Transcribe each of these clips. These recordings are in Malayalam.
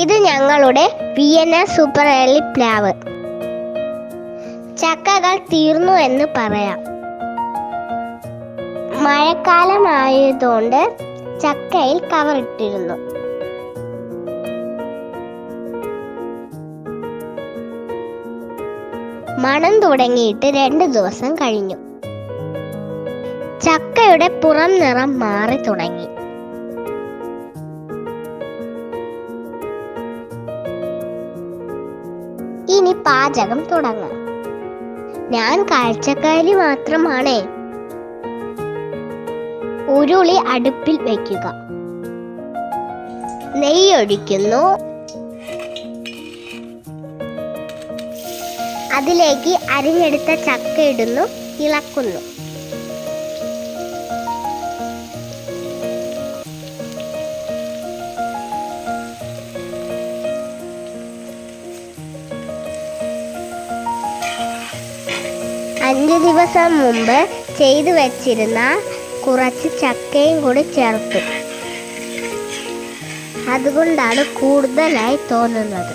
ഇത് ഞങ്ങളുടെ വിയന്ന സൂപ്പർ എലി പ്ലാവ്. ചക്കകൾ തീർന്നു എന്ന് പറയാം. മഴക്കാലമായതുകൊണ്ട് ചക്കയിൽ കവറിട്ടിരുന്നു മണം തുടങ്ങിയിട്ട് രണ്ട് ദിവസം കഴിഞ്ഞു. ചക്കയുടെ പുറം നിറം മാറി തുടങ്ങി. ഇനി പാചകം തുടങ്ങാം. ഞാൻ കാഴ്ചക്കാരി മാത്രമാണേ. ഉരുളി അടുപ്പിൽ വെക്കുക. നെയ്യൊഴിക്കുന്നു. അതിലേക്ക് അരിഞ്ഞെടുത്ത ചക്ക ഇടുന്നു ഇളക്കുന്നു. അഞ്ച് ദിവസം മുമ്പ് ചെയ്തു വെച്ചിരുന്ന കുറച്ച് ചക്കയും കൂടി ചേർത്തു. അതുകൊണ്ടാണ് കൂടുതലായി തോന്നുന്നത്.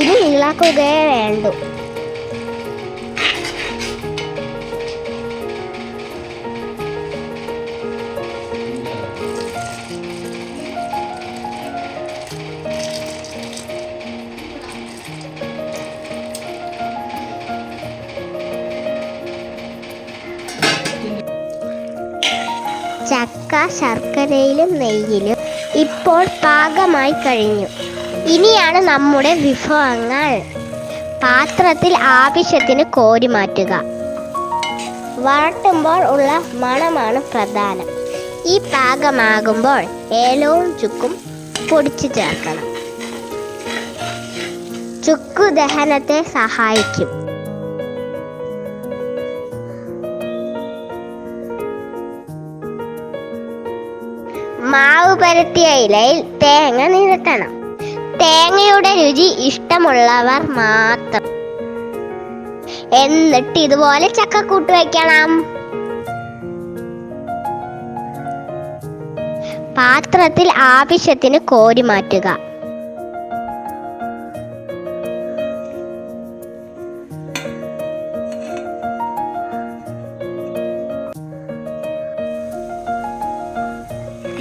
ഇത് ഇളക്കുകയേ വേണ്ടു. ചക്ക ശർക്കരയിലും നെയ്യിലും ഇപ്പോൾ പാകമായി കഴിഞ്ഞു. ഇനിയാണ് നമ്മുടെ വിഭവങ്ങൾ. പാത്രത്തിൽ ആവശ്യത്തിന് കോരി മാറ്റുക. വരട്ടുമ്പോൾ ഉള്ള മണമാണ് പ്രധാനം. ഈ പാകമാകുമ്പോൾ ഏലവും ചുക്കും പൊടിച്ചു ചേർക്കണം. ചുക്കു ദഹനത്തെ സഹായിക്കും. പരത്തിയ ഇലയിൽ തേങ്ങ നിരത്തണം. തേങ്ങയുടെ രുചി ഇഷ്ടമുള്ളവർ മാത്രം. എന്നിട്ട് ഇതുപോലെ ചക്കക്കൂട്ട് വെക്കണം. പാത്രത്തിൽ ആവശ്യത്തിന് കോരി മാറ്റുക.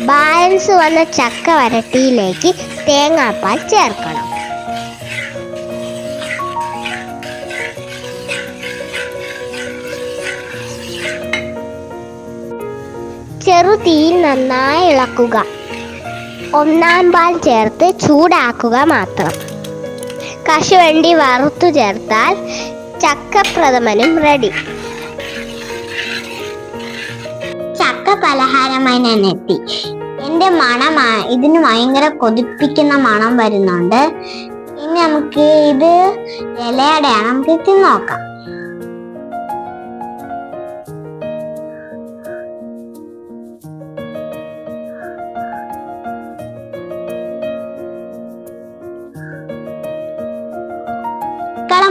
ബാലൻസ് വന്ന ചക്ക വരട്ടിയിലേക്ക് തേങ്ങാപ്പാൽ ചേർക്കണം. ചെറുതീയിൽ നന്നായി ഇളക്കുക. ഒന്നാം പാൽ ചേർത്ത് ചൂടാക്കുക മാത്രം. കശുവണ്ടി വറുത്തു ചേർത്താൽ ചക്കപ്രഥമനും റെഡി പലഹാരമായി ഞാൻ എത്തി. എന്റെ മണം ഇതിന് ഭയങ്കര കൊതിപ്പിക്കുന്ന മണം വരുന്നുണ്ട്. ഇനി നമുക്ക് ഇത് ഇലയുടെയാണ്. നമുക്ക് തിന്നോക്കാം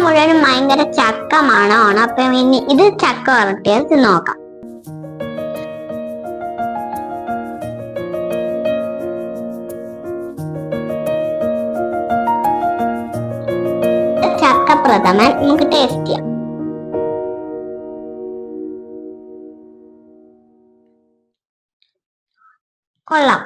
മുഴുവനും ഭയങ്കര ചക്ക മണമാണ്. അപ്പൊ ഇനി ഇത് ചക്ക വരട്ടിയത് നോക്കാം. പ്രഥമൻ നമുക്ക് ടേസ്റ്റ് ചെയ്യാം കൊള്ളാം.